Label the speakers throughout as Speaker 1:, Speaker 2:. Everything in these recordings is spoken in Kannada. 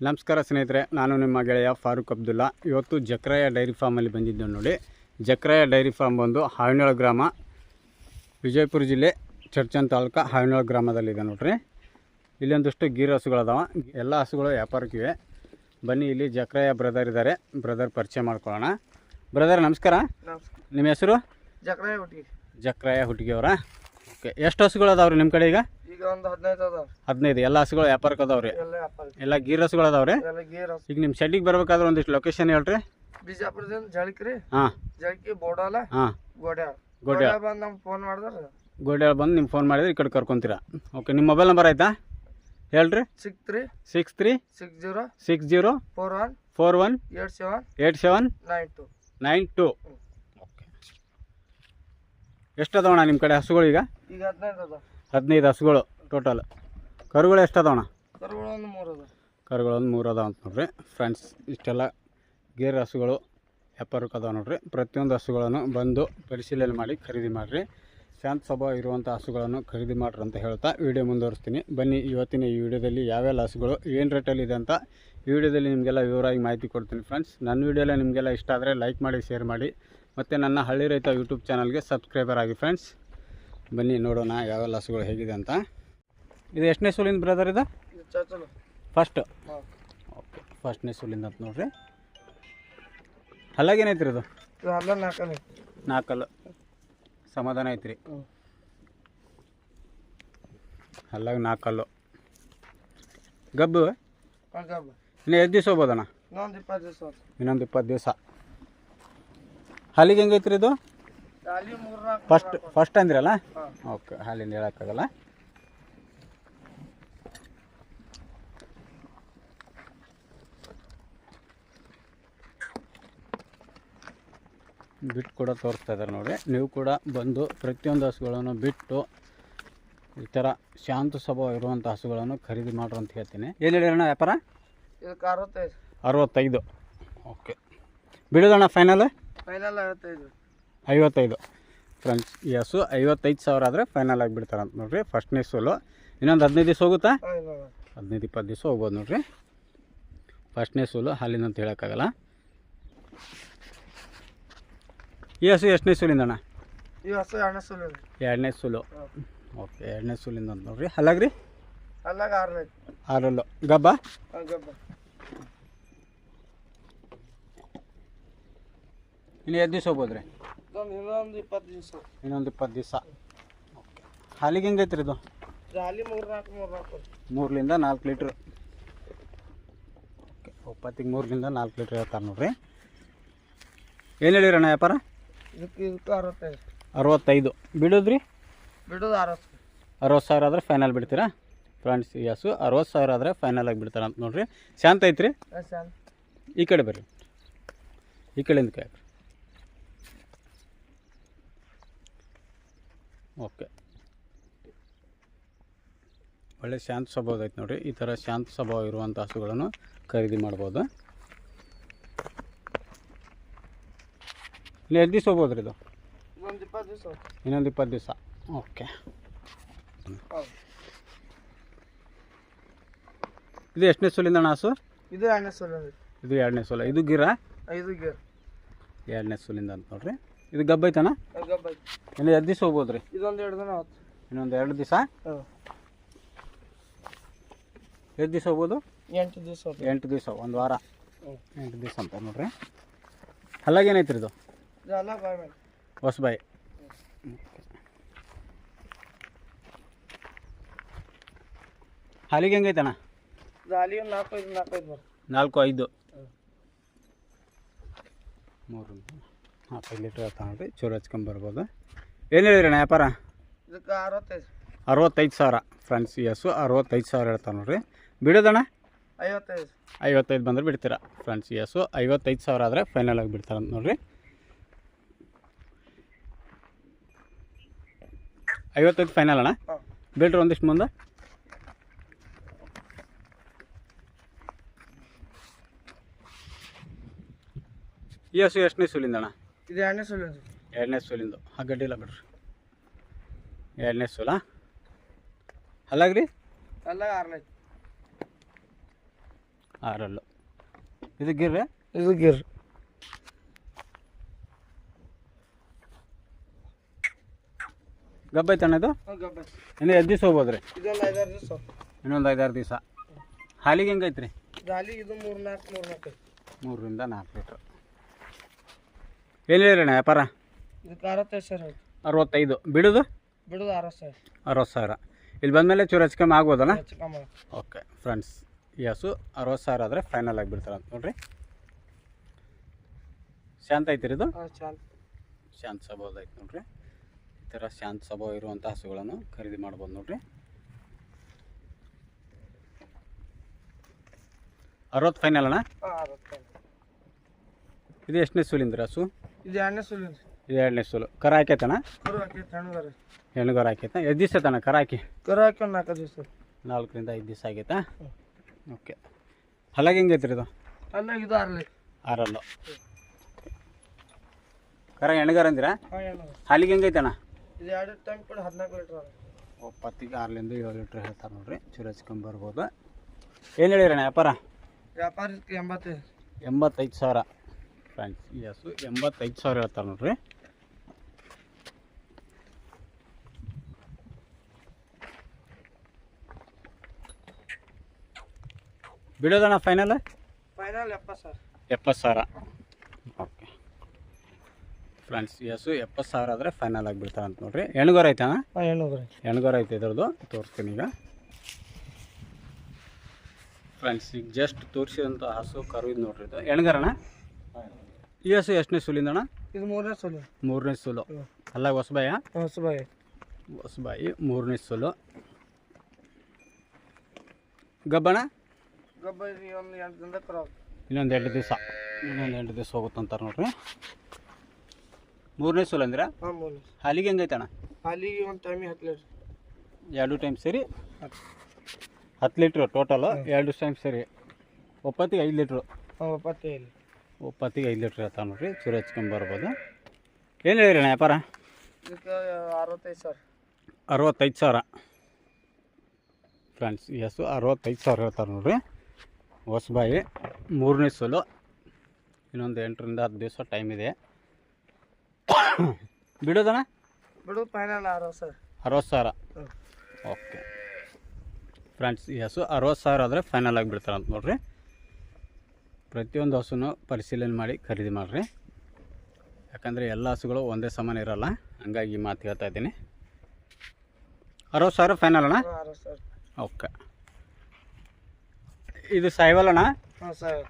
Speaker 1: ನಮಸ್ಕಾರ ಸ್ನೇಹಿತರೆ ನಾನು ನಿಮ್ಮ ಗೆಳೆಯ ಫಾರೂಕ್ ಅಬ್ದುಲ್ಲಾ. ಇವತ್ತು ಜಕ್ರಾಯ ಡೈರಿ ಫಾರ್ಮಲ್ಲಿ ಬಂದಿದ್ದೆ ನೋಡಿ. ಜಕ್ರಾಯ ಡೈರಿ ಫಾರ್ಮ್ ಬಂದು ಹಾವಿನೋಳ ಗ್ರಾಮ ವಿಜಯಪುರ ಜಿಲ್ಲೆ ಚರ್ಚನ್ ತಾಲೂಕು ಹಾವಿನೋಳ ಗ್ರಾಮದಲ್ಲಿದೆ ನೋಡ್ರಿ. ಇಲ್ಲೊಂದಷ್ಟು ಗೀರ್ ಹಸುಗಳದಾವ. ಎಲ್ಲ ಹಸುಗಳು ವ್ಯಾಪಾರಕ್ಕಿವೆ ಬನ್ನಿ ಇಲ್ಲಿ ಜಕ್ರಯ ಬ್ರದರ್ ಇದ್ದಾರೆ. ಬ್ರದರ್ ಪರಿಚಯ ಮಾಡ್ಕೊಳ್ಳೋಣ. ಬ್ರದರ್ ನಮಸ್ಕಾರ. ನಿಮ್ಮ ಹೆಸರು?
Speaker 2: ಜಕ್ರಯ ಹುಟ್ಟಿಗೆ
Speaker 1: ಜಕ್ರಯ ಹುಟ್ಟಿಗೆ ಅವರ? ಓಕೆ ಎಷ್ಟು ಹಸುಗಳು ಅದಾವ್ರಿ ನಿಮ್ಮ ಕಡೆ ಈಗ?
Speaker 2: ಒಂದು ಹದಿನೈದು ಅದಾವ
Speaker 1: ಹದಿನೈದು ಎಲ್ಲ ಹಸುಗಳು ವ್ಯಾಪಾರಕ್ಕೆ ಅದಾವ್ರಿ?
Speaker 2: ಎಲ್ಲ ವ್ಯಾಪಾರ
Speaker 1: ಎಲ್ಲ ಗೀರ್ ಹಸುಗಳು ಅದಾವ್ರಿ?
Speaker 2: ಎಲ್ಲ ಗೇರ್ ಹಸು.
Speaker 1: ಈಗ ನಿಮ್ಮ ಶೆಡ್ಡಿಗೆ ಬರ್ಬೇಕಾದ್ರೆ ಒಂದಿಷ್ಟು ಲೊಕೇಶನ್ ಹೇಳ್ರಿ.
Speaker 2: ಬಿಜಾಪುರದಿಂದ ಜಳಕ್ರಿ.
Speaker 1: ಹಾಂ.
Speaker 2: ಜಳಕಿ ಬೋಡಾಲ
Speaker 1: ಹಾಂ.
Speaker 2: ಗೋಡ್ಯಾಳ.
Speaker 1: ಗೋಡ್ಯಾಳ.
Speaker 2: ಗೋಡ್ಯಾಳ ಬಂದು ನಮ್ಗೆ ಫೋನ್ ಮಾಡಿದ್ರೆ.
Speaker 1: ಗೋಡ್ಯಾಳ ಬಂದು ನಿಮ್ಮ ಫೋನ್ ಮಾಡಿದ್ರೆ ಈ ಕಡೆ ಕರ್ಕೊಂತೀರಾ. ಓಕೆ ನಿಮ್ಮ ಮೊಬೈಲ್ ನಂಬರ್ ಆಯ್ತಾ? ಹೇಳ್ರಿ.
Speaker 2: Six three.
Speaker 1: Six three.
Speaker 2: Six zero.
Speaker 1: Six zero.
Speaker 2: Four one.
Speaker 1: Four one.
Speaker 2: Eight seven.
Speaker 1: Eight seven.
Speaker 2: Nine two.
Speaker 1: Nine two. Okay ಎಷ್ಟು ಅದಾವಣ್ಣ ನಿಮ್ಮ ಕಡೆ ಹಸುಗಳು ಈಗ?
Speaker 2: ಈಗ ಹದಿನೈದು ಅದಾವ.
Speaker 1: ಹದಿನೈದು ಹಸುಗಳು. ಟೋಟಲ್. ಕರುಗಳು ಎಷ್ಟು
Speaker 2: ಕರುಗಳೊಂದು ಮೂರು ಅದಾವ.
Speaker 1: ಕರುಗಳು ಒಂದು ಮೂರು ಅದಾವ ಅಂತ ನೋಡ್ರಿ. ಫ್ರೆಂಡ್ಸ್ ಇಷ್ಟೆಲ್ಲ ಗೇರ್ ಹಸುಗಳು ವ್ಯಾಪಾರಕ್ಕೆ ಅದಾವೆ ನೋಡ್ರಿ. ಪ್ರತಿಯೊಂದು ಹಸುಗಳನ್ನು ಬಂದು ಪರಿಶೀಲನೆ ಮಾಡಿ ಖರೀದಿ ಮಾಡಿರಿ. ಶಾಂತ ಸ್ವಭಾವ ಇರುವಂಥ ಹಸುಗಳನ್ನು ಖರೀದಿ ಮಾಡ್ರಿ ಅಂತ ಹೇಳ್ತಾ ವಿಡಿಯೋ ಮುಂದುವರಿಸ್ತೀನಿ. ಬನ್ನಿ ಇವತ್ತಿನ ಈ ವಿಡಿಯೋದಲ್ಲಿ ಯಾವ್ಯಾವ ಹಸುಗಳು ಏನು ರೇಟಲ್ಲಿ ಇದೆ ಅಂತ ಈ ವಿಡಿಯೋದಲ್ಲಿ ನಿಮಗೆಲ್ಲ ವಿವರವಾಗಿ ಮಾಹಿತಿ ಕೊಡ್ತೀನಿ ಫ್ರೆಂಡ್ಸ್ ನನ್ನ ವಿಡಿಯೋಲ್ಲ ನಿಮಗೆಲ್ಲ ಇಷ್ಟ ಆದರೆ ಲೈಕ್ ಮಾಡಿ ಶೇರ್ ಮಾಡಿ. ಮತ್ತು ನನ್ನ ಹಳ್ಳಿ ರೈತ ಯೂಟ್ಯೂಬ್ ಚಾನಲ್ಗೆ ಸಬ್ಸ್ಕ್ರೈಬರ್ ಆಗಿ ಫ್ರೆಂಡ್ಸ್ ಬನ್ನಿ ನೋಡೋಣ ಯಾವೆಲ್ಲ ಹಸುಗಳು ಹೇಗಿದೆ ಅಂತ. ಇದು ಎಷ್ಟನೇ ಸೂಲಿಂದ ಬ್ರದರ್ ಇದು? ಫಸ್ಟ್ ಓಕೆ ಫಸ್ಟ್ನೇ ಸೂಲಿಂದ ಅಂತ ನೋಡ್ರಿ. ಹಲ್ಲಾಗೇನೈತ್ರಿ ಇದು?
Speaker 2: ಇದು
Speaker 1: ನಾಲ್ಕಲ್ಲು ಸಮಾಧಾನ ಐತ್ರಿ. ಹಲ್ಲಾಗ ನಾಲ್ಕಲ್ಲು ಗಬ್ಬು? ಇನ್ನು ಎಷ್ಟು ದಿವಸ ಹೋಗ್ಬೋದಣ್ಣ?
Speaker 2: ಇನ್ನೊಂದು ಇಪ್ಪತ್ತು ದಿವಸ
Speaker 1: ಹಾಲಿಗೆ ಹೆಂಗೈತ್ರಿ ಇದು? First first ಅಂದಿರಲ್ಲ? ಓಕೆ ಹಾಲಿಂದ ಹೇಳೋಕ್ಕಾಗಲ್ಲ. ಬಿಟ್ಟು ಕೂಡ ತೋರಿಸ್ತಾ ಇದ್ದಾರೆ ನೋಡಿ. ನೀವು ಕೂಡ ಬಂದು ಪ್ರತಿಯೊಂದು ಹಸುಗಳನ್ನು ಬಿಟ್ಟು ಈ ಥರ ಶಾಂತ ಸ್ವಭಾವ ಇರುವಂಥ ಹಸುಗಳನ್ನು ಖರೀದಿ ಮಾಡ್ರು ಅಂತ ಹೇಳ್ತೀನಿ. ಏನು ಹೇಳಿರೋಣ ವ್ಯಾಪಾರ?
Speaker 2: ಇದಕ್ಕೆ ಅರವತ್ತೈದು.
Speaker 1: ಅರವತ್ತೈದು. ಓಕೆ. ಬಿಡೋದಣ್ಣ ಫೈನಲ್
Speaker 2: ಫೈನಲ್ ಐವತ್ತೈದು
Speaker 1: ಐವತ್ತೈದು. ಫ್ರೆಂಡ್ಸ್ ಈ ಹಸು ಐವತ್ತೈದು ಸಾವಿರ ಆದರೆ ಫೈನಲ್ ಆಗಿ ಬಿಡ್ತಾರಂತ ನೋಡ್ರಿ. ಫಸ್ಟ್ನೇ ಸೋಲು. ಇನ್ನೊಂದು ಹದಿನೈದು ದಿವಸ ಹೋಗುತ್ತಾ? ಹದಿನೈದು ಇಪ್ಪತ್ತು ದಿವಸ ಹೋಗ್ಬೋದು ನೋಡ್ರಿ. ಫಸ್ಟ್ನೇ ಸೋಲು ಹಾಲಿನಂತ ಹೇಳೋಕ್ಕಾಗಲ್ಲ. ಈ ಹಸು ಎಷ್ಟನೇ ಸೂಲಿಂದ ಅಣ್ಣ?
Speaker 2: ಈ ಹಸು ಎರಡನೇ ಸುಲು
Speaker 1: ಎರಡನೇ ಸೂಲು. ಓಕೆ ಎರಡನೇ ಸೂಲಿಂದ ಅಂತ ನೋಡ್ರಿ. ಹಲ್ಲಾಗ್ರಿ?
Speaker 2: ಅಲ್ಲಾಗ ಆರು
Speaker 1: ಆರಲ್ಲು. ಗಬ್ಬ?
Speaker 2: ಗಬ್ಬಾ.
Speaker 1: ಇನ್ನು ಎಷ್ಟು ದಿವಸ
Speaker 2: ಹೋಗ್ಬೋದ್ರಿ? ಇನ್ನೊಂದು ಇಪ್ಪತ್ತು ದಿವಸ.
Speaker 1: ಇನ್ನೊಂದು ಇಪ್ಪತ್ತು ದಿವಸ. ಓಕೆ. ಹಾಲಿಗೆ ಹೆಂಗೈತ್ರಿ ಇದು?
Speaker 2: ಜಾಲಿ ಮೂರು ನಾಲ್ಕು ಮೂರು ನಾಲ್ಕು.
Speaker 1: ಮೂರರಿಂದ ನಾಲ್ಕು ಲೀಟ್ರ್. ಓಕೆ ಒಪ್ಪತ್ತಿಗೆ ಮೂರರಿಂದ ನಾಲ್ಕು ಲೀಟ್ರ್ ಹೇಳ್ತಾರೆ ನೋಡ್ರಿ. ಏನು ಹೇಳಿರಣ್ಣ ವ್ಯಾಪಾರ?
Speaker 2: ಇದಕ್ಕೆ ಇದಕ್ಕೆ ಅರವತ್ತೈದು.
Speaker 1: ಅರವತ್ತೈದು. ಬಿಡೋದ್ರಿ?
Speaker 2: ಬಿಡೋದು ಅರವತ್ತು.
Speaker 1: ಅರವತ್ತು ಸಾವಿರ ಆದರೆ ಫೈನಲ್ ಬಿಡ್ತೀರಾ? ಫ್ರೆಂಡ್ಸ್ ಹಸು ಅರವತ್ತು ಸಾವಿರ ಆದರೆ ಫೈನಲ್ ಆಗಿ ಬಿಡ್ತಾರೆ ಅಂತ ನೋಡ್ರಿ. ಶಾಂತ ಐತ್ರಿ?
Speaker 2: ಶಾಂತ.
Speaker 1: ಈ ಕಡೆ ಬರ್ರಿ. ಈ ಕಡೆಯಿಂದ ಕೈ ಹಾಕ್ರಿ. ಓಕೆ. ಒಳ್ಳೆ ಶಾಂತ ಸ್ವಭಾವ ಐತೆ ನೋಡ್ರಿ. ಈ ಥರ ಶಾಂತ ಸ್ವಭಾವ ಇರುವಂಥ ಹಸುಗಳನ್ನು ಖರೀದಿ ಮಾಡ್ಬೋದು. ಇನ್ನು ಎಷ್ಟು ದಿವಸ ಹೋಗ್ಬೋದು ರೀ ಇದು?
Speaker 2: ಇನ್ನೊಂದು ಇಪ್ಪತ್ತು ದಿವಸ
Speaker 1: ಇನ್ನೊಂದು ಇಪ್ಪತ್ತು ದಿವಸ. ಓಕೆ. ಇದು ಎಷ್ಟನೇ ಸೋಲಿಂದ ಅಣ್ಣ ಹಸು?
Speaker 2: ಇದು ಎರಡನೇ ಸೋಲ
Speaker 1: ಇದು ಎರಡನೇ ಸೋಲ ಇದು ಗಿರ?
Speaker 2: ಇದು ಗಿರ.
Speaker 1: ಎರಡನೇ ಸೋಲಿಂದ ಅಂತ ನೋಡ್ರಿ. ಇದು ಗಬ್ಬ ಐತನ
Speaker 2: ಗಬ್ಬ
Speaker 1: ಇನ್ನು ಎರಡು ದಿವಸ ಹೋಗ್ಬೋದು ರೀ
Speaker 2: ಇದೊಂದು ಎರಡು ದಿನ ಆಯ್ತು
Speaker 1: ಇನ್ನೊಂದು ಎರಡು ದಿವಸ?
Speaker 2: ಎರಡು
Speaker 1: ಎಷ್ಟು ದಿವಸ ಹೋಗ್ಬೋದು?
Speaker 2: ಎಂಟು ದಿವಸ
Speaker 1: ಎಂಟು ದಿವಸ ಒಂದು ವಾರ. ಎಂಟು ದಿವಸ ಅಂತ ನೋಡ್ರಿ. ಅಲ್ಲಾಗೇನೈತ್ರಿ ಇದು? ಹೊಸಬಾಯಿ ಹಾಲಿಗೆ ಹೆಂಗೈತಣ್ಣ ನಾಲ್ಕು ಐದು. ಮೂರು ನಾಲ್ಕೈದು ಲೀಟ್ರ್ ತಗೊಂಡ್ರಿ ನೋಡ್ರಿ ಚೂರು ಹಚ್ಕೊಂಬರ್ಬೋದು ಏನು ಹೇಳಿರಣ್ಣ ವ್ಯಾಪಾರ
Speaker 2: ಇದಕ್ಕೆ ಅರವತ್ತೈದು
Speaker 1: ಅರವತ್ತೈದು ಸಾವಿರ ಫ್ರೆಂಡ್ಸ್ ಹಸು ಅರವತ್ತೈದು ಸಾವಿರ ಹೇಳ್ತಾರೆ ನೋಡ್ರಿ ಬಿಡೋದಣ್ಣ
Speaker 2: ಐವತ್ತೈದು
Speaker 1: ಐವತ್ತೈದು ಬಂದ್ರೆ ಬಿಡ್ತೀರಾ ಫ್ರೆಂಡ್ಸ್ ಹಸು ಐವತ್ತೈದು ಸಾವಿರ ಆದರೆ ಫೈನಲ್ ಆಗಿ ಬಿಡ್ತಾರಂತ ನೋಡ್ರಿ ಐವತ್ತೈದು ಫೈನಲ್ ಅಣ್ಣ?
Speaker 2: ಹಾಂ.
Speaker 1: ಒಂದಿಷ್ಟು ಮುಂದೆ? ಈ ಹಸು ಎಷ್ಟನೇ ಸೂಲಿಂದ ಅಣ್ಣ?
Speaker 2: ಇದು ಎರಡನೇ ಸೂಲಿ
Speaker 1: ಎರಡನೇ ಸೂಲಿಂದು. ಆ ಗಡ್ಡಿಲ್ಲ ಬಿಡ್ರಿ. ಎರಡನೇ ಸೂಲ. ಅಲ್ಲಾಗ್ರಿ?
Speaker 2: ಅಲ್ಲ ಆರನೇ.
Speaker 1: ಆರಲ್ಲು. ಇದು ಗಿರ್ರೆ?
Speaker 2: ಇದು ಗಿರ್
Speaker 1: ಗಬ್ಬ ಐತಣ್ಣ ಇದು?
Speaker 2: ಗಬ್ಬ.
Speaker 1: ಇನ್ನು ಎದ್ದು ದಿವಸ ಹೋಗ್ಬೋದು ರೀ
Speaker 2: ಇದೊಂದು ಐದಾರು ದಿವಸ
Speaker 1: ಇನ್ನೊಂದು ಐದಾರು ದಿವಸ. ಹಾಲಿಗೆ ಹೆಂಗೈತೆ ರೀ
Speaker 2: ಜಾಲಿ ಇದು ಮೂರು ನಾಲ್ಕು ಮೂರು ನಾಲ್ಕು
Speaker 1: ಮೂರರಿಂದ ನಾಲ್ಕು ಲೀಟ್ರ್. ಎಲ್ಲಿ ಅಣ್ಣ ವ್ಯಾಪಾರ?
Speaker 2: ಇದಕ್ಕೆ ಅರವತ್ತೈದು ಸಾವಿರ
Speaker 1: ಅರವತ್ತೈದು. ಬಿಡೋದು?
Speaker 2: ಬಿಡೋದು ಅರವತ್ತು ಸಾವಿರ.
Speaker 1: ಅರವತ್ತು ಸಾವಿರ. ಇಲ್ಲಿ ಬಂದಮೇಲೆ ಚೂರು ಹೆಚ್ಚು ಕಮ್ಮಿ ಆಗ್ಬೋದಲ್ಲ? ಓಕೆ ಫ್ರೆಂಡ್ಸ್ ಈ ಹಸು ಅರವತ್ತು ಸಾವಿರ ಆದರೆ ಫೈನಲ್ ಆಗಿ ಬಿಡ್ತಾರೆ ಅಂತ ನೋಡ್ರಿ. ಶಾಂತ ಐತಿರಿ ಇದು? ಶಾಂತ. ಶಾಂತ ಐತೆ ನೋಡ್ರಿ. ಈ ಥರ ಶಾಂತ ಸ್ವಭಾವ ಇರುವಂಥ ಹಸುಗಳನ್ನು ಖರೀದಿ ಮಾಡ್ಬೋದು ನೋಡ್ರಿ. ಅರವತ್ತು ಫೈನಲ್ ಅಣ್ಣ? ಇದು ಎಷ್ಟನೇ ಸೂಲಿಂದ್ರಿ ಹಸು?
Speaker 2: ಇದು ಎರಡನೇ ಸೂಲಿನ
Speaker 1: ಇದು ಎರಡನೇ ಸೂಲು. ಕರ ಹಾಕೈತಣ್ಣ?
Speaker 2: ಕರು
Speaker 1: ಹಾಕೈತಾ ಎಷ್ಟು ದಿವಸ ಐತಣ್ಣ ಕರ ಹಾಕಿ?
Speaker 2: ಕರ ಹಾಕಿ ಒಂದು ನಾಲ್ಕು ದಿವಸ
Speaker 1: ನಾಲ್ಕರಿಂದ ಐದು ದಿವಸ ಆಗೈತಾ? ಓಕೆ. ಹಲಾಗಿ ಹೆಂಗೈತ್ರಿ ಇದು?
Speaker 2: ಇದು ಆರಲ್ಲ.
Speaker 1: ಆರಲ್ಲು. ಕರ ಹೆಣ್ಗಾರ ಅಂದಿರಾ? ಹಾಲಿಗೆ ಹೆಂಗೈತಣ್ಣ?
Speaker 2: ಇದು ಎರಡು ಟೈಮ್ ಕೂಡ ಹದಿನಾಲ್ಕು ಲೀಟ್ರ್
Speaker 1: ಒಪ್ಪತ್ತಿಗೆ ಆರರಿಂದ ಏಳು ಲೀಟ್ರ್ ಹೇಳ್ತಾರೆ ನೋಡ್ರಿ. ಚೂರು ಹಚ್ಕೊಂಬರ್ಬೋದು ಏನು ಹೇಳಿರಣ್ಣ ವ್ಯಾಪಾರ?
Speaker 2: ವ್ಯಾಪಾರಕ್ಕೆ ಎಂಬತ್ತೈದು.
Speaker 1: ಎಂಬತ್ತೈದು ಸಾವಿರ. ಫ್ರೆಂಡ್ಸ್ ಈ ಹಸು ಎಂಬತ್ತೈದು ಸಾವಿರ ಹೇಳ್ತಾರೆ ನೋಡ್ರಿ. ಬಿಡೋದಣ್ಣ ಫೈನಲ್
Speaker 2: ಫೈನಲ್ ಎಪ್ಪತ್ತು ಸಾವಿರ.
Speaker 1: ಎಪ್ಪತ್ತು ಸಾವಿರ. ಫ್ರೆಂಡ್ಸ್ ಎಸು ಎಪ್ಪತ್ತು ಸಾವಿರ ಆದರೆ ಫೈನಲ್ ಆಗಿ ಬಿಡ್ತಾರೆ ಅಂತ ನೋಡ್ರಿ. ಎಣ್ಗೋರ್
Speaker 2: ಐತೆ ಎಣ್ಗೋರ್
Speaker 1: ಹೆಣ್ಗೋರ ಐತೆ. ಇದ್ರದ್ದು. ತೋರಿಸ್ತೀನಿ ಈಗ. ಫ್ರೆಂಡ್ಸ್ ಈಗ ಜಸ್ಟ್ ತೋರಿಸಿದಂಥ ಹಸು ಕರು ಇದು ನೋಡ್ರಿ ಇದು. ಹೆಣ್ಗರಣ ಈ ಹಸು ಎಷ್ಟನೇ ಸುಲಿಂದಣ್ಣ?
Speaker 2: ಇದು ಮೂರನೇ ಸುಲು.
Speaker 1: ಮೂರನೇ ಸುಲು. ಅಲ್ಲ ಹೊಸಬಾಯ?
Speaker 2: ಹೊಸಬಾಯಿ.
Speaker 1: ಹೊಸಬಾಯಿ ಮೂರನೇ ಸುಲು. ಗಬ್ಬಣ ಇನ್ನೊಂದು ಎರಡು ದಿವಸ. ಇನ್ನೊಂದು ಎಂಟು ದಿವಸ ಹೋಗುತ್ತಂತಾರೆ ನೋಡ್ರಿ. ಮೂರನೇ ಸೋಲ್ ಅಂದ್ರ?
Speaker 2: ಹಾಂ ಮೂರು
Speaker 1: ಹಾಲಿಗೆ ಹೆಂಗೈತಣ್ಣ?
Speaker 2: ಹಾಲಿಗೆ ಒಂದು ಟೈಮಿಗೆ ಹತ್ತು ಲೀಟ್ರ್
Speaker 1: ಎರಡು ಟೈಮ್ ಸೇರಿ ಹತ್ತು. ಲೀಟ್ರ್ ಟೋಟಲು ಎರಡು ಟೈಮ್ ಸೇರಿ ಒಪ್ಪತ್ತಿಗೆ ಐದು ಲೀಟ್ರು
Speaker 2: ಹಾಂ ಒಪ್ಪತ್ತೈದು
Speaker 1: ಒಪ್ಪತ್ತಿಗೆ ಐದು ಲೀಟ್ರ್ ಇರ್ತಾವೆ ನೋಡ್ರಿ ಚೂರು ಹಚ್ಕೊಂಬರ್ಬೋದು ಏನು ಹೇಳಿರಿ ಅಣ್ಣ ವ್ಯಾಪಾರ?
Speaker 2: ಇದಕ್ಕೆ ಅರವತ್ತೈದು ಸಾವಿರ.
Speaker 1: ಅರವತ್ತೈದು ಸಾವಿರ. ಫ್ರೆಂಡ್ಸ್ ಎಸ್ ಅರವತ್ತೈದು ಸಾವಿರ ಹೇಳ್ತಾರೆ ನೋಡ್ರಿ. ಹೊಸಬಾಯಿ ಮೂರನೇ ಸೋಲು. ಇನ್ನೊಂದು ಎಂಟರಿಂದ ಹತ್ತು ದಿವಸ ಟೈಮ್ ಇದೆ. ಬಿಡೋದಣ್ಣ?
Speaker 2: ಬಿಡು ಫೈನಲ್ ಅರವತ್ತು ಸಾವಿರ
Speaker 1: ಅರವತ್ತು ಸಾವಿರ. ಓಕೆ. ಫ್ರೆಂಡ್ಸ್ ಈ ಹಸು ಅರವತ್ತು ಸಾವಿರ ಆದರೆ ಫೈನಲ್ ಆಗಿ ಬಿಡ್ತಾರೆ ಅಂತ ನೋಡ್ರಿ. ಪ್ರತಿಯೊಂದು ಹಸುನು ಪರಿಶೀಲನೆ ಮಾಡಿ ಖರೀದಿ ಮಾಡಿರಿ. ಯಾಕಂದರೆ ಎಲ್ಲ ಹಸುಗಳು ಒಂದೇ ಸಮಾನ ಇರಲ್ಲ. ಹಂಗಾಗಿ ಮಾತು ಹೇಳ್ತಾ ಇದ್ದೀನಿ. ಅರವತ್ತು ಸಾವಿರ ಫೈನಲ್ ಅಣ್ಣ? ಓಕೆ. ಇದು ಸಾಯಿವಲ್ ಅಣ್ಣ?
Speaker 2: ಹಾಂ ಸಾವಿರ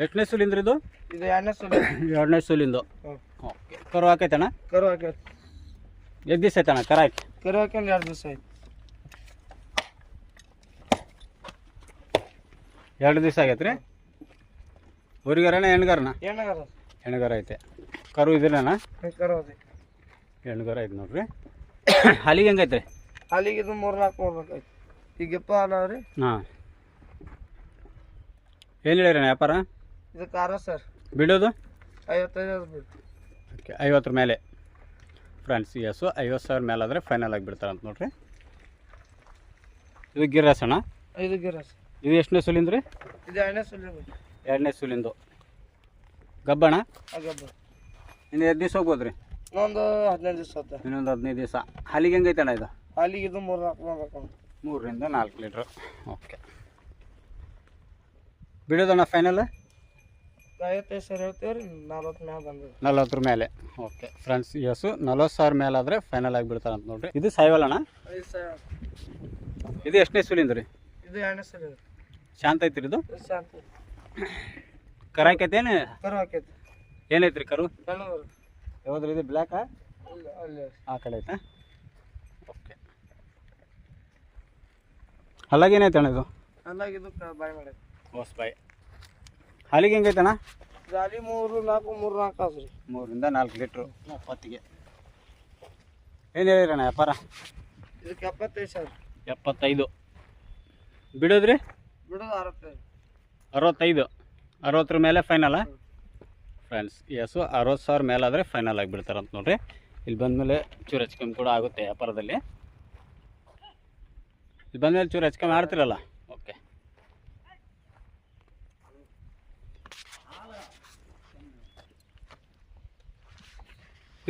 Speaker 1: ಎಷ್ಟನೇ ಸುಲಿಂದ್ರಿ ಇದು?
Speaker 2: ಇದು ಎರಡನೇ ಸುಲಿ.
Speaker 1: ಎರಡನೇ ಸುಲಿಂದು.
Speaker 2: ಹ್ಞೂ
Speaker 1: ಓಕೆ. ಕರು ಹಾಕೈತಣ್ಣ?
Speaker 2: ಕರು ಹಾಕಿ
Speaker 1: ಎಷ್ಟು ದಿವಸ ಐತಣ್ಣ ಕರ ಹಾಕಿ?
Speaker 2: ಕರು ಹಾಕಿ ಒಂದು ಎರಡು ದಿವಸ ಆಯ್ತು.
Speaker 1: ಎರಡು ದಿವಸ ಆಗೈತೆ ರೀ ಊರಿಗಾರಣ ಹೆಣ್ಗಾರಣ
Speaker 2: ಏನಾಗದ
Speaker 1: ಹೆಣ್ಗಾರ ಐತೆ. ಕರು ಇದ್ರಣ್ಣ
Speaker 2: ಕರು ಅದೇ
Speaker 1: ಹೆಣ್ಗಾರ ಐತೆ ನೋಡ್ರಿ. ಹಾಲಿಗೆ ಹೆಂಗೈತೆ ರೀ
Speaker 2: ಹಾಲಿಗೆ ಇದು ಮೂರು ನಾಲ್ಕು ಆಯ್ತು ಈಗ ಎಪ್ಪ ಅಲ್ಲ ರೀ
Speaker 1: ಹಾಂ. ಏನು ಹೇಳಿರಣ್ಣ ವ್ಯಾಪಾರ?
Speaker 2: ಇದಕ್ಕೆ ಅರವತ್ತು ಸರ್.
Speaker 1: ಬಿಡೋದು
Speaker 2: ಐವತ್ತೈದು
Speaker 1: ಓಕೆ ಐವತ್ತರ ಮೇಲೆ. ಫ್ರೆಂಡ್ಸ್ ಹಸು ಐವತ್ತು ಸಾವಿರ ಮೇಲೆ ಆದರೆ ಫೈನಲ್ ಆಗಿ ಬಿಡ್ತಾರೆ ಅಂತ ನೋಡ್ರಿ. ಇದು ಗಿರಾಸ್ ಅಣ್ಣ?
Speaker 2: ಐದು ಗಿರಸ್
Speaker 1: ಇದು ಎಷ್ಟನೇ ಸುಲಿಂದ್ರಿ?
Speaker 2: ಇದು ಎರಡನೇ ಸುಲಿಂದ
Speaker 1: ಎರಡನೇ ಸುಲಿಂದು. ಗಬ್ಬಣ
Speaker 2: ಆಗಬ್ಬ
Speaker 1: ಇನ್ನು ಎರಡು ದಿವಸ ಹೋಗ್ಬೋದು ರೀ
Speaker 2: ಇನ್ನೊಂದು ಹದಿನೈದು ದಿವಸ
Speaker 1: ಇನ್ನೊಂದು ಹದಿನೈದು ದಿವಸ. ಹಾಲಿಗೆ ಹೆಂಗೈತೆ ಅಣ್ಣ ಇದು?
Speaker 2: ಹಾಲಿಗೆ ಇದು ಮೂರು ನಾಲ್ಕು ಮೂರು ನಾಲ್ಕು
Speaker 1: ಮೂರರಿಂದ ನಾಲ್ಕು ಲೀಟ್ರ್. ಓಕೆ ಬಿಡೋದಣ್ಣ ಫೈನಲ್
Speaker 2: ಐವತ್ತೈದು ಸಾವಿರ ಹೇಳ್ತೀವಿ ರೀ ನಲ್ವತ್ತು ಮ್ಯಾಗ ಬಂದದ.
Speaker 1: ನಲ್ವತ್ತರ ಮೇಲೆ. ಓಕೆ ಫ್ರೆಂಡ್ಸ್ ಯಸ್ಸು ನಲವತ್ತು ಸಾವಿರ ಮೇಲೆ ಆದರೆ ಫೈನಲ್ ಆಗಿ ಬಿಡ್ತಾರೆ ಅಂತ ನೋಡ್ರಿ. ಇದು ಸಾಯಿವಲ್ ಅಣ್ಣ
Speaker 2: ಐದು ಸಾವಿರ.
Speaker 1: ಇದು ಎಷ್ಟನೇ ಸುಲಿಂದ ರೀ?
Speaker 2: ಇದು ಎರಡನೇ ಸುಲಿ
Speaker 1: ಶಾಂತ ಐತ್ರಿ ಇದು?
Speaker 2: ಇದು ಶಾಂತಿ
Speaker 1: ಕರು
Speaker 2: ಹಾಕೈತಿ
Speaker 1: ಏನೈತ್ರಿ ಕರು
Speaker 2: ಹೆಣ್ಣು
Speaker 1: ಯಾವ್ದ್ರಿ ಇದು ಬ್ಲ್ಯಾಕಾ?
Speaker 2: ಅಲ್ಲಿ
Speaker 1: ಆ ಕಡೆ ಐತಾ? ಓಕೆ ಅಲ್ಲಾಗ ಏನೈತೆ ಅಣ್ಣ ಇದು?
Speaker 2: ಅಲ್ಲಾಗ ಇದು ಕ- ಬಾಯ್ ಮಾಡೈತಿ
Speaker 1: ಹೊಸ ಬಾಯಿ. ಹಾಲಿಗೆ ಹೆಂಗೈತೆ ಅಣ್ಣ
Speaker 2: ಜಾಲಿ ಮೂರು ನಾಲ್ಕು ಮೂರು ನಾಲ್ಕು ಆದ್ರಿ
Speaker 1: ಮೂರರಿಂದ ನಾಲ್ಕು ಲೀಟ್ರು ಎಪ್ಪತ್ತಿಗೆ ಏನು ಹೇಳಿರಣ್ಣ ವ್ಯಾಪಾರ?
Speaker 2: ಇದಕ್ಕೆ ಎಪ್ಪತ್ತೈದು ಸಾವಿರ.
Speaker 1: ಎಪ್ಪತ್ತೈದು. ಬಿಡೋದ್ರಿ?
Speaker 2: ಬಿಡೋದು ಅರವತ್ತೈದು.
Speaker 1: ಅರವತ್ತೈದು. ಅರವತ್ತರ ಮೇಲೆ ಫೈನಲ್ಲ ಫ್ರೆಂಡ್ಸ್ ಎಸ್ ಅರವತ್ತು ಸಾವಿರ ಮೇಲಾದರೆ ಫೈನಲ್ ಆಗಿ ಬಿಡ್ತಾರಂತ ನೋಡ್ರಿ. ಇಲ್ಲಿ ಬಂದಮೇಲೆ ಚೂರು ಹೆಚ್ಚು ಕೂಡ ಆಗುತ್ತೆ ವ್ಯಾಪಾರದಲ್ಲಿ. ಇಲ್ಲಿ ಬಂದಮೇಲೆ ಚೂರು ಹೆಚ್ಚು ಕಮ್ಮಿ ಆಡ್ತಿರಲ್ಲ ಓಕೆ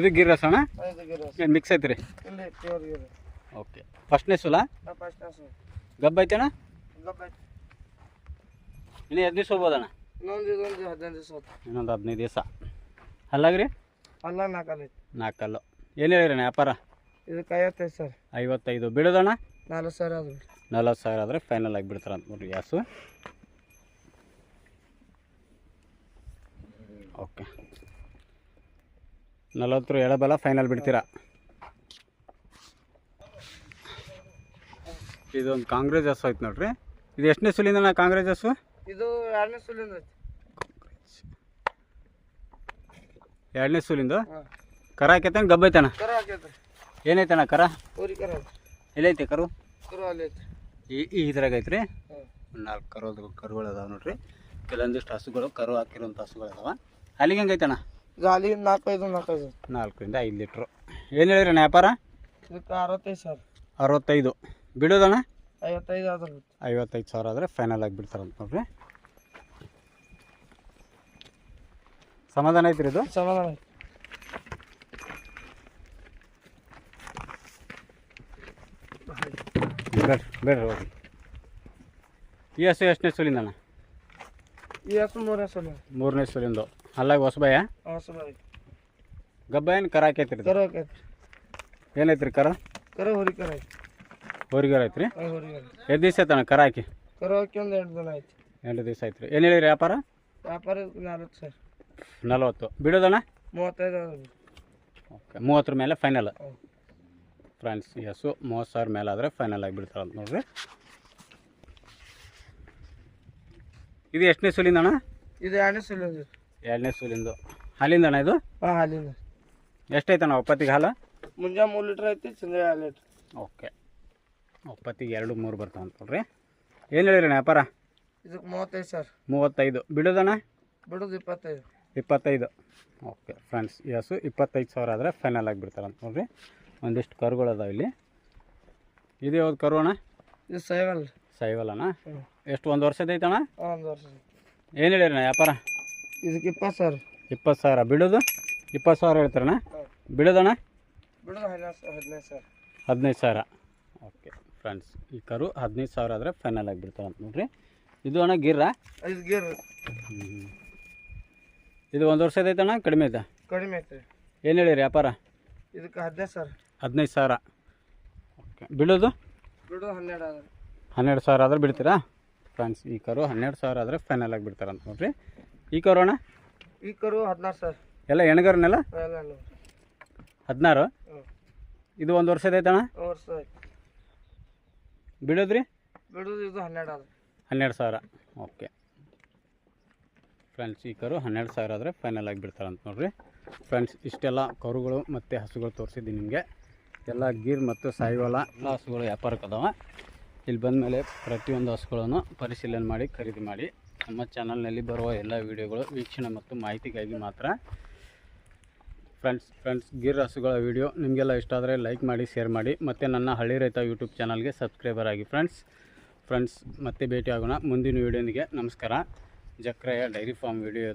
Speaker 1: ಇದು ಗೀರ್ ರಸ. ಅಣ್ಣ ಏನು ಮಿಕ್ಸ್ ಐತ್ರಿ
Speaker 2: ಇಲ್ಲಿ ಪ್ಯೂರ್ ಗಿರ
Speaker 1: ಓಕೆ ಫಸ್ಟ್ನೇ ಸುಲ? ಗಬ್ಬ ಐತಣ್ಣ ಇನ್ನು ಎರಡು ದಿವಸ ಹೋಗ್ಬೋದಣ್ಣ?
Speaker 2: ಇನ್ನೊಂದು ಹದಿನೈದು ದಿವಸ
Speaker 1: ಅಲ್ಲಾಗ್ರಿ
Speaker 2: ಅಲ್ಲ ನಾಲ್ಕಲ್ಲ
Speaker 1: ನಾಲ್ಕಲ್ಲು ಏನು ಹೇಳಿರಣ್ಣ ವ್ಯಾಪಾರ?
Speaker 2: ಇದಕ್ಕೆ ಐವತ್ತೈದು ಸರ್.
Speaker 1: ಐವತ್ತೈದು. ಬಿಡೋದಣ್ಣ?
Speaker 2: ನಾಲ್ಕು ಸಾವಿರ ಆದ್ರೆ.
Speaker 1: ನಲ್ವತ್ತು ಸಾವಿರ ಆದರೆ ಫೈನಲ್ ಆಗಿ ಬಿಡ್ತಾರೆ ಅಂತ ನೋಡ್ರಿ ಗ್ಯಾಸು ಓಕೆ ನಲವತ್ತರ ಎಡಬಲ ಫೈನಲ್ ಬಿಡ್ತೀರಾ? ಇದೊಂದು ಕಾಂಗ್ರೆಸ್ ಹಸು ಐತೆ ನೋಡ್ರಿ. ಇದು ಎಷ್ಟನೇ ಸುಲಿಂದ ಕಾಂಗ್ರೆಸ್ ಹಸು?
Speaker 2: ಇದು ಎರಡನೇ ಸುಲಿಂದ
Speaker 1: ಎರಡನೇ ಸುಲಿಂದು? ಕರ ಹಾಕೈತೆ ಗಬ್ಬ
Speaker 2: ಕರ
Speaker 1: ಏನೈತಣ್ಣ ಕರ?
Speaker 2: ಕರ
Speaker 1: ಎಲ್ಲೈತೆ ಕರು?
Speaker 2: ಕರು
Speaker 1: ಈ ಈ ಇದ್ರಾಗ ಐತ್ರಿ? ನಾಲ್ಕು ಕರೋದು ಕರುಗಳು ಅದಾವ ನೋಡ್ರಿ. ಕೆಲವೊಂದಿಷ್ಟು ಹಸುಗಳು ಕರು ಹಾಕಿರೋಂಥ ಹಸುಗಳು ಅದಾವ ಅಲ್ಲಿಗೆ ಹೆಂಗೈತಣ್ಣ
Speaker 2: ಅಲ್ಲಿ ನಾಲ್ಕೈದು ನಾಲ್ಕೈದು.
Speaker 1: ನಾಲ್ಕರಿಂದ ಐದು ಲೀಟ್ರು. ಏನು ಹೇಳಿರಣ್ಣ ವ್ಯಾಪಾರ
Speaker 2: ಇದಕ್ಕೆ ಅರವತ್ತೈದು ಸಾವಿರ.
Speaker 1: ಅರವತ್ತೈದು. ಬಿಡೋದಣ್ಣ?
Speaker 2: ಐವತ್ತೈದು ಆದ್ರೆ
Speaker 1: ಐವತ್ತೈದು ಸಾವಿರ ಆದರೆ ಫೈನಲ್ ಆಗಿ ಬಿಡ್ತಾರಂತ ನೋಡ್ರಿ. ಸಮಾಧಾನ ಐತ್ರಿ ಇದು?
Speaker 2: ಸಮಾಧಾನ ಐತಿ
Speaker 1: ಬೇಡ್ರಿ ಬೇಡ್ರಿ ಹೋಗಿ ಈ ಹಸು ಎಷ್ಟನೇ ಸುಲಿಂದಣ್ಣ?
Speaker 2: ಈ ಹಸು ಮೂರನೇ ಸುಲಿ
Speaker 1: ಮೂರನೇ ಸುಲಿಂದು. ಅಲ್ಲಾಗ
Speaker 2: ಹೊಸಬಾಯ
Speaker 1: ಗಬ್ಬ ಏನು ಕರ ಹಾಕೈತ್ರಿ ಇದು?
Speaker 2: ಕರು ಹಾಕೈತಿ
Speaker 1: ಏನೈತ್ರಿ ಕರ?
Speaker 2: ಕರ ಹೊರಿ ಕರ ಐತಿ
Speaker 1: ಹೋರಿಗಾರ ಐತ್ರಿ? ಎರಡು ದಿವಸ ಆಯ್ತಣ್ಣ ಕರ ಹಾಕಿ?
Speaker 2: ಕರ ಹಾಕಿ ಒಂದು ಎಂಟು ದಿನ ಆಯ್ತು.
Speaker 1: ಎಂಟು ದಿವಸ ಆಯ್ತು ರೀ ಏನು ಹೇಳಿರಿ ವ್ಯಾಪಾರ?
Speaker 2: ವ್ಯಾಪಾರ ನಲ್ವತ್ತು ಸರ್.
Speaker 1: ನಲವತ್ತು. ಬಿಡೋದಣ್ಣ?
Speaker 2: ಮೂವತ್ತೈದು
Speaker 1: ಓಕೆ. ಮೂವತ್ತರ ಮೇಲೆ ಫೈನಲ್. ಫ್ರೆಂಡ್ಸ್ ಎಸ್ಸು ಮೂವತ್ತು ಸಾವಿರ ಮೇಲೆ ಆದರೆ ಫೈನಲ್ ಆಗಿ ಅಂತ ನೋಡ್ರಿ. ಇದು ಎಷ್ಟನೇ ಸುಲಿಂದಣ್ಣ?
Speaker 2: ಇದು ಎರಡನೇ ಸುಲಿಂದ.
Speaker 1: ಎರಡನೇ ಸೂಲಿಂದು. ಹಾಲಿಂದ ಅಣ್ಣ ಇದು?
Speaker 2: ಹಾಂ ಹಾಲಿಂದ.
Speaker 1: ಎಷ್ಟೈತಣ್ಣ ಒಪ್ಪತ್ತಿಗೆ ಹಾಲು?
Speaker 2: ಮುಂಜಾನೆ ಮೂರು ಲೀಟ್ರ್ ಐತಿ ಸಂಜೆ ಎರಡು ಲೀಟ್ರ್.
Speaker 1: ಓಕೆ. ಒಪ್ಪತ್ತಿಗೆ ಎರಡು ಮೂರು ಬರ್ತಾವ ಅಂತ ನೋಡ್ರಿ ಏನು ಹೇಳಿರಿ ವ್ಯಾಪಾರ?
Speaker 2: ಇದಕ್ಕೆ ಮೂವತ್ತೈದು ಸರ್.
Speaker 1: ಮೂವತ್ತೈದು. ಬಿಡೋದಣ್ಣ?
Speaker 2: ಬಿಡೋದು ಇಪ್ಪತ್ತೈದು.
Speaker 1: ಇಪ್ಪತ್ತೈದು. ಓಕೆ ಫ್ರೆಂಡ್ಸ್ ಯಸ್ಸು ಇಪ್ಪತ್ತೈದು ಸಾವಿರ ಆದರೆ ಫೈನಲ್ ಆಗಿಬಿಡ್ತಾರೆ ಅಂತ ನೋಡ್ರಿ ಒಂದಿಷ್ಟು ಕರುಗಳು ಅದಾವೆ ಇಲ್ಲಿ. ಇದು ಯಾವ್ದು ಕರು ಅಣ್ಣ?
Speaker 2: ಇದು ಸೈವಲ್.
Speaker 1: ಸೈವಲ್
Speaker 2: ಅಣ್ಣ.
Speaker 1: ಎಷ್ಟು ಒಂದು ವರ್ಷದ ಐತಣ್ಣ?
Speaker 2: ಒಂದು ವರ್ಷ
Speaker 1: ಏನು ಹೇಳಿರಣ್ಣ ವ್ಯಾಪಾರ?
Speaker 2: ಇದಕ್ಕೆ ಇಪ್ಪತ್ತು ಸಾವಿರ.
Speaker 1: ಇಪ್ಪತ್ತು ಸಾವಿರ. ಬಿಡೋದು ಇಪ್ಪತ್ತು ಸಾವಿರ ಹೇಳ್ತಾರಣ್ಣ? ಬಿಡೋದಣ್ಣ
Speaker 2: ಬಿಡೋದು ಹದಿನೈದು ಹದಿನೈದು ಸರ್
Speaker 1: ಹದಿನೈದು ಸಾವಿರ. ಓಕೆ ಫ್ರೆಂಡ್ಸ್ ಈ ಕರು ಹದಿನೈದು ಸಾವಿರ ಆದರೆ ಫೈನಲ್ ಆಗಿ ಬಿಡ್ತಾರಂತ ನೋಡ್ರಿ. ಇದು ಅಣ್ಣ ಗಿರ್ರ?
Speaker 2: ಇದು ಗಿರ್
Speaker 1: ಇದು ಒಂದು ವರ್ಷದ ಐತಣ್ಣ? ಕಡಿಮೆ ಐತೆ?
Speaker 2: ಕಡಿಮೆ ಐತೆ.
Speaker 1: ಏನು ಹೇಳಿರಿ ವ್ಯಾಪಾರ?
Speaker 2: ಇದಕ್ಕೆ ಹದಿನೈದು ಸರ್
Speaker 1: ಹದಿನೈದು ಸಾವಿರ. ಓಕೆ ಬಿಡೋದು
Speaker 2: ಬಿಡೋದು ಹನ್ನೆರಡು ಆದರೆ.
Speaker 1: ಹನ್ನೆರಡು ಸಾವಿರ ಆದ್ರೆ ಬಿಡ್ತೀರಾ? ಫ್ರೆಂಡ್ಸ್ ಈ ಕರು ಹನ್ನೆರಡು ಸಾವಿರ ಆದರೆ ಫೈನಲ್ ಆಗಿ ಬಿಡ್ತಾರಂತ ನೋಡ್ರಿ. ಈ ಕರು ಅಣ್ಣ?
Speaker 2: ಈ ಕರು ಹದಿನಾರು ಸರ್.
Speaker 1: ಎಲ್ಲ
Speaker 2: ನೋಡಿ
Speaker 1: ಹದಿನಾರು?
Speaker 2: ಹ್ಞೂ.
Speaker 1: ಇದು ಒಂದು ವರ್ಷದ ಐತಣ್ಣ?
Speaker 2: ವರ್ಷ ಐತಿ
Speaker 1: ಬಿಡೋದ್ರಿ?
Speaker 2: ಬಿಡೋದು ಇದು ಹನ್ನೆರಡು ಅದ
Speaker 1: ಹನ್ನೆರಡು ಸಾವಿರ. ಓಕೆ. ಫ್ರೆಂಡ್ಸ್ ಈ ಕರು ಹನ್ನೆರಡು ಸಾವಿರ ಆದರೆ ಫೈನಲ್ ಆಗಿ ಬಿಡ್ತಾರಂತ ನೋಡ್ರಿ. ಫ್ರೆಂಡ್ಸ್ ಇಷ್ಟೆಲ್ಲ ಕರುಗಳು ಮತ್ತು ಹಸುಗಳು ತೋರಿಸಿದ್ದೀನಿ ನಿಮಗೆ. ಎಲ್ಲ ಗೀರ್ ಮತ್ತು ಸಾಯಿವಾಲ ಎಲ್ಲ ಹಸುಗಳು ವ್ಯಾಪಾರಕ್ಕೆ ಅದಾವ. ಇಲ್ಲಿ ಬಂದ ಮೇಲೆ ಪ್ರತಿಯೊಂದು ಹಸುಗಳನ್ನು ಪರಿಶೀಲನೆ ಮಾಡಿ ಖರೀದಿ ಮಾಡಿ. ನಮ್ಮ ಚಾನಲ್ನಲ್ಲಿ ಬರುವ ಎಲ್ಲ ವಿಡಿಯೋಗಳು ವೀಕ್ಷಣೆ ಮತ್ತು ಮಾಹಿತಿಗಾಗಿ ಮಾತ್ರ. ಫ್ರೆಂಡ್ಸ್ ಫ್ರೆಂಡ್ಸ್, ಗಿರ್ ಹಸುಗಳ ವಿಡಿಯೋ ನಿಮಗೆಲ್ಲ ಇಷ್ಟ ಆದರೆ ಲೈಕ್ ಮಾಡಿ, ಶೇರ್ ಮಾಡಿ ಮತ್ತು ನನ್ನ ಹಳ್ಳಿ ರೈತ ಯೂಟ್ಯೂಬ್ ಚಾನಲ್ಗೆ ಸಬ್ಸ್ಕ್ರೈಬರ್ ಆಗಿ ಫ್ರೆಂಡ್ಸ್. ಫ್ರೆಂಡ್ಸ್, ಮತ್ತೆ ಭೇಟಿ ಆಗೋಣ ಮುಂದಿನ ವೀಡಿಯೋನಿಗೆ. ನಮಸ್ಕಾರ. ಜಕ್ರಯ ಡೈರಿ ಫಾರ್ಮ್ ವಿಡಿಯೋ